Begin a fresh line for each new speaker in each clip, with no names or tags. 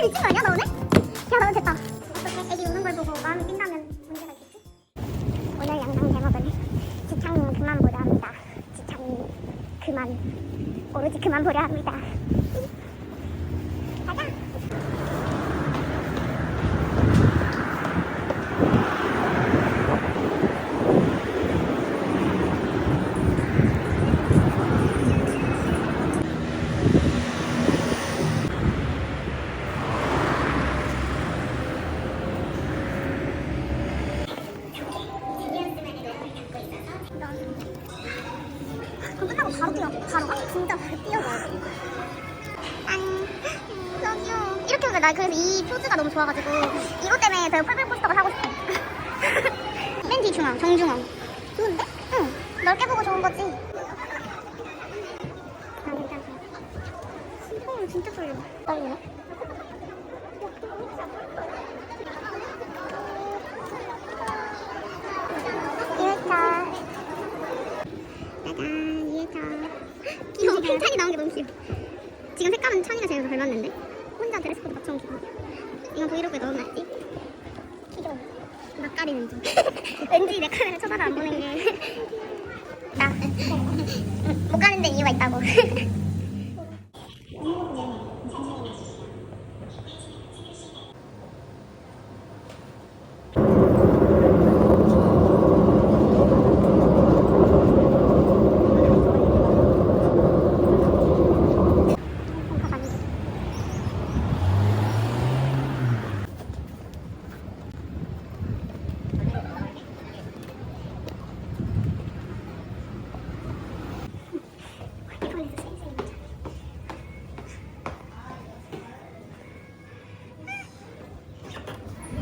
진짜 미친 거 아니야 나 오늘? 야 나 오늘 됐다. 어떻게 애기 우는 걸 보고 마음이 뛴다면 문제가 있겠지? 오늘 영상 제목은 지창님 그만 보려 합니다. 지창님 그만 오로지 그만 보려 합니다 나 그래서 이 포즈가 너무 좋아가지고 이것 때문에 저 풀블 포스터가 사고 싶어 맨 뒤 중앙 정중앙. 좋은데? 응. 넓게 보고 좋은 거지. 아 괜찮아 어 진짜 떨려 떨리네 이거 펜찬이 나온 게 너무 귀여워. 지금 색감은 찬이가 제일 잘 맞는데 혼자 드레스 코드 맞춰온 기분 이건 브이로그에 넣어놔야지? 귀여워 나 가리는 중 왠지 내 카메라 쳐다도 안 보는 게나 못 가는 데 이유가 있다고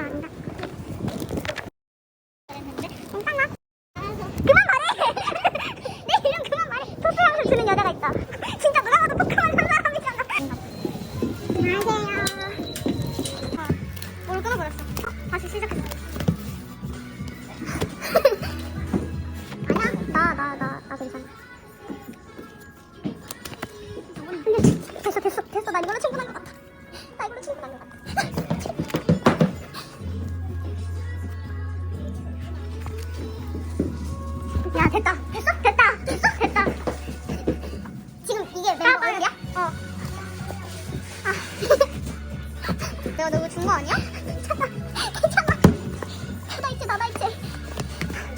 괜찮아. 그만 말해! 내 이름 그만 말해! 토크하면서 주는 여자가 있다. 진짜 누가 봐도 토크만 한 사람이잖아. 안녕하세요. 아, 뭘 끊어버렸어. 어, 다시 시작했어. 아니야, 나, 나, 나, 나 괜찮아. 근데 됐어, 됐어, 됐어. 나 이걸로 충분한 것 같아.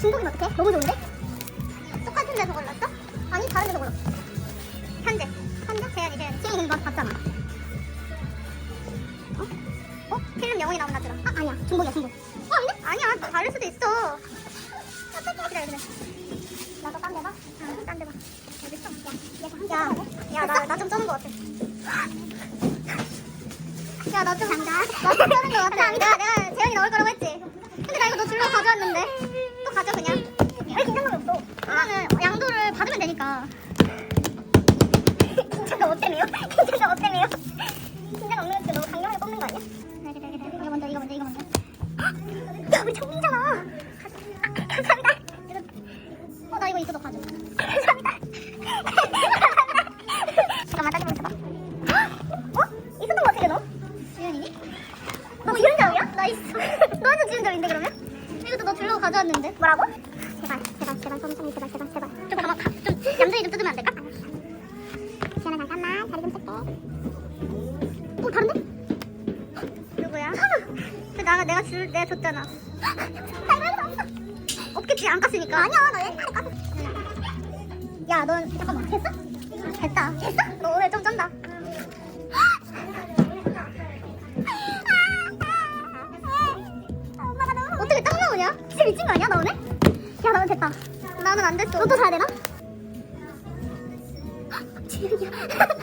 중독이면 어떡해? 너무 좋은데? 똑같은 데서 골랐어? 아니 다른 데서 골랐어 현재 현재? 재현이 재현이 지금 이거 봤잖아 어? 어? 필름 영혼이 나온다 들어 아 아니야 중복이야 중복 어 아닌데? 아니야 다를 수도 있어 어떡해 기다려 기다려 나도 딴데 봐? 응, 딴데 봐. 어딨어? 야, 야, 나, 나좀 쩌는 거 같아. 야, 나 좀. 나좀 쩌는 거 같아. 내가 재현이 넣을 거라고 했지. 근데 나 이거 너 줄로 가져왔는데. 또 가져, 그냥. 왜 긴장감이 없어? 이거는 양도를 받으면 되니까. 긴장감 없대매요? 긴장감 없대매요? 긴장 없는 것도 너무 강경하게 뽑는 거 아니야? 그래. 이거 먼저, 이거 먼저, 이거 먼저. 야, 우리 정민이잖아. 내가 내가 줄 내가 줬잖아. 없겠지 안 깠으니까. 아니야 나 옛날에 깠어. 야넌 잠깐만 됐어? 됐다. 됐어? 너 오늘 좀 쩐다. 어떻게 딱 나오냐? 진짜 미친 거 아니야 나 오늘? 야 나는 됐다. 나는 안 됐어. 너또 사야 되나? 지우야.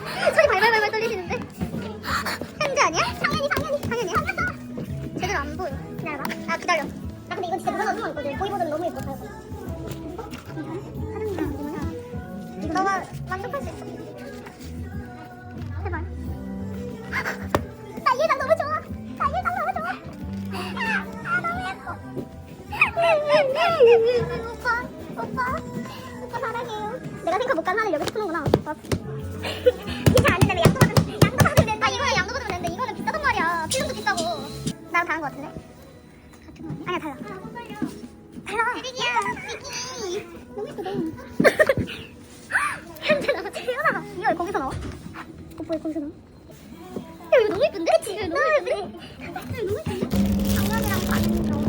오빠 오빠 오빠 사랑해요. 내가 생각 못간 하늘 여기서 푸는구나. 오빠. 이제 안 되는데 양도 받으면 양도 받으면 된다 아 이거는 양도 받으면 되는데. 이거는 비싸단 말이야. 필름도 비싸고. 나랑 다른 거 같은데? 같은 거 아니야? 달라. 달라. 애기야. 애기. 너무 예쁘다 현재 나와 재현아 이거 왜 거기서 나와? 오빠 왜 거기서 나와? 야 이거 너무 예쁜데? 그치? 이거 너무 예쁜데? 장난이랑 반응 좋아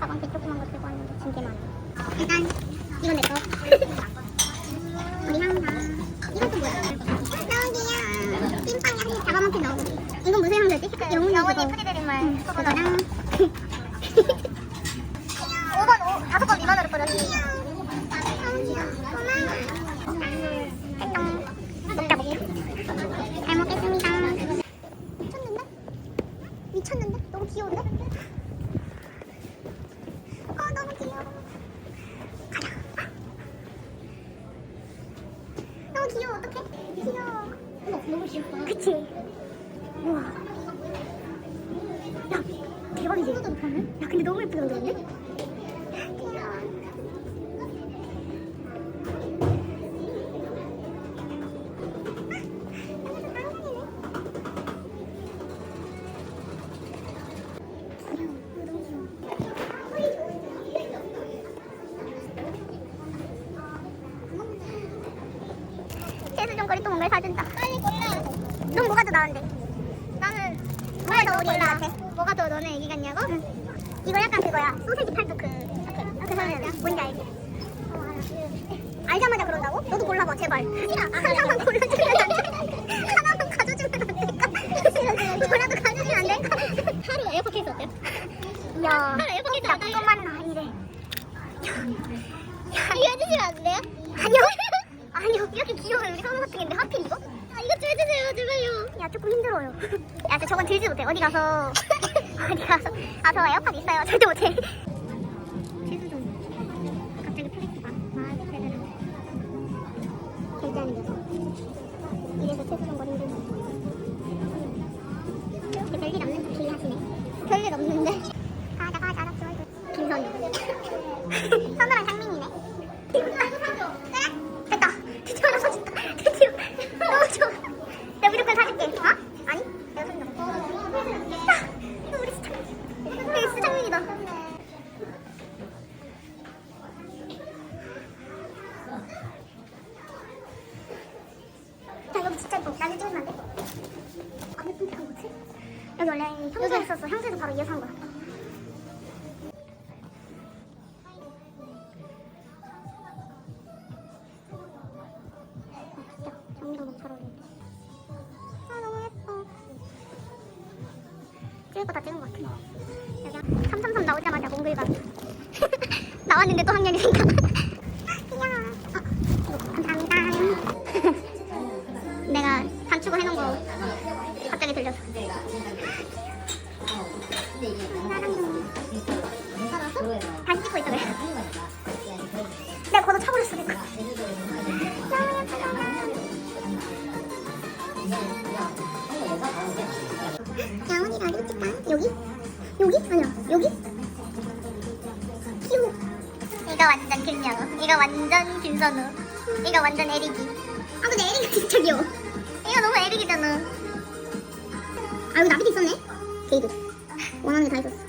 가방 개 조그만 거 들고 왔는데 진짜 많아 일단 이건 내거 우리 항상 이것도 뭐야? 너무 귀여워 찐빵이 잡아먹힌 너무 이건 무슨 향수지? 영훈이 영훈이 프리데리말 그거랑. 5번 5, 다섯 번 미만으로 뿌렸어 너무 귀여워 고마워 땡동 먹자 먹자 잘 먹겠습니다 미쳤는데? 미쳤는데? 너무 귀여운데? 어 너무 귀여워 가자 너무 귀여워 어떡해? 귀여워. 너무 귀엽다. 그치? 우와. 야 대박이지? 야 근데 너무 예쁘게 만들었네 재수종거리 또 뭔가를 사준다. 빨리 골라. 넌 뭐가 더 나은데? 나는 뭐가 더 우리 같아? 뭐가 더 너네 애기 같냐고? 응. 이거 약간 그거야. 소세지 팔도 그그 사람 뭔지 알지? 알자마자 그런다고? 너도 골라봐 제발. 싫어. 하나만 골라주면 안 돼? 하나만 가져주면 안 될까? 뭐라도 가져주면 안 될까? 하루 에어팟 케이스 어때요? 야, 하루 에어팟 케이스 나쁜 것만은 아니래. 이거 해주시면 안 돼요? 아니요. 아니요. 이렇게 귀여운 우리 선우 같은 게 있는데 하필 이거? 아, 이것 좀 해주세요. 제발요. 야, 조금 힘들어요. 야, 저 저건 들지 못해. 어디 가서. 어디 가서. 아, 저 에어팟 있어요. 절대 못해. 재수 좀. 갑자기 플렉스가. 결제하는 녀석. 이래서 재수 좀 거리는 별일 없는 척 주의하시네. 별일 없는데. 어울린다. 아 너무 예뻐. 찍을 거 다 찍은 것 같아. 여기 333 나오자마자 몽글가 나왔는데 또 학년이 생겨. 이거 완전 에릭이. 아 근데 에릭이 진짜 귀여워. 이거 너무 에릭이잖아. 아 여기 나비도 있었네. 게이드. 원하는 게다 있었어.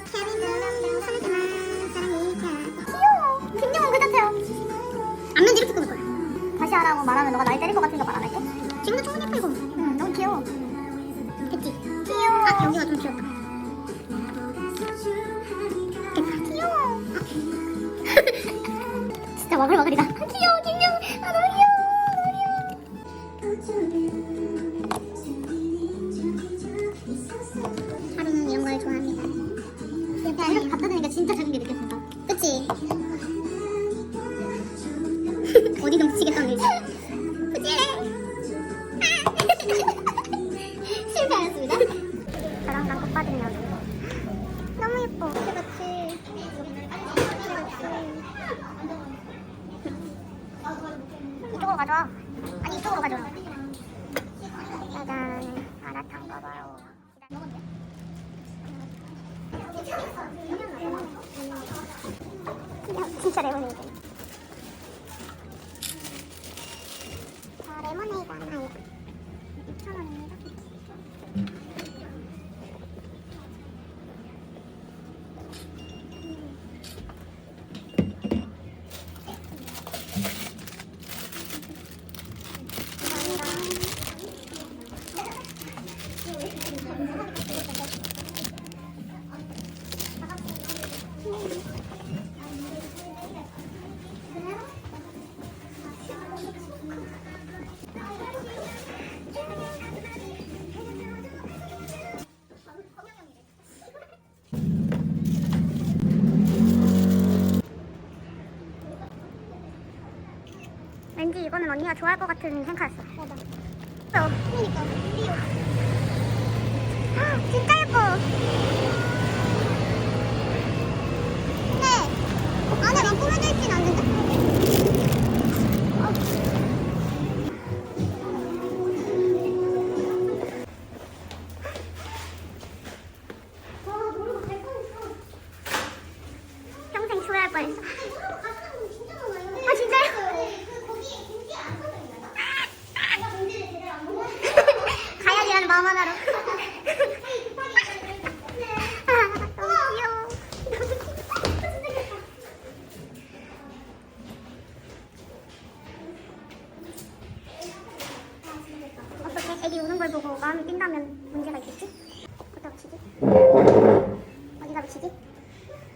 하라고 말하면 너가 날 때릴 것 같으니까 말 안 할게. 지금도 충분히 예뻐 이거. 응, 너무 귀여워. 됐지? 귀여워. 아 여기가 좀 귀엽다. 됐다. 귀여워. 진짜 와글와글이다. 귀여워 김정은. 아 너무 가자. 아니 이쪽으로 가자. 언니가 좋아할 것 같은 생카였어. 맞아. 어. 그러니까. 맞추지?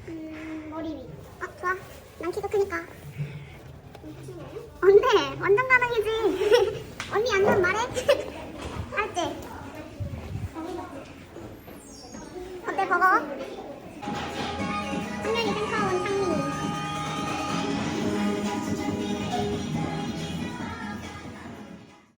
음, 머리 위. 아, 좋아. 난 키가 크니까. 언제? 완전 가능이지. 언니 안면 말해. 할지. 어때, 버거? 분명히 생각.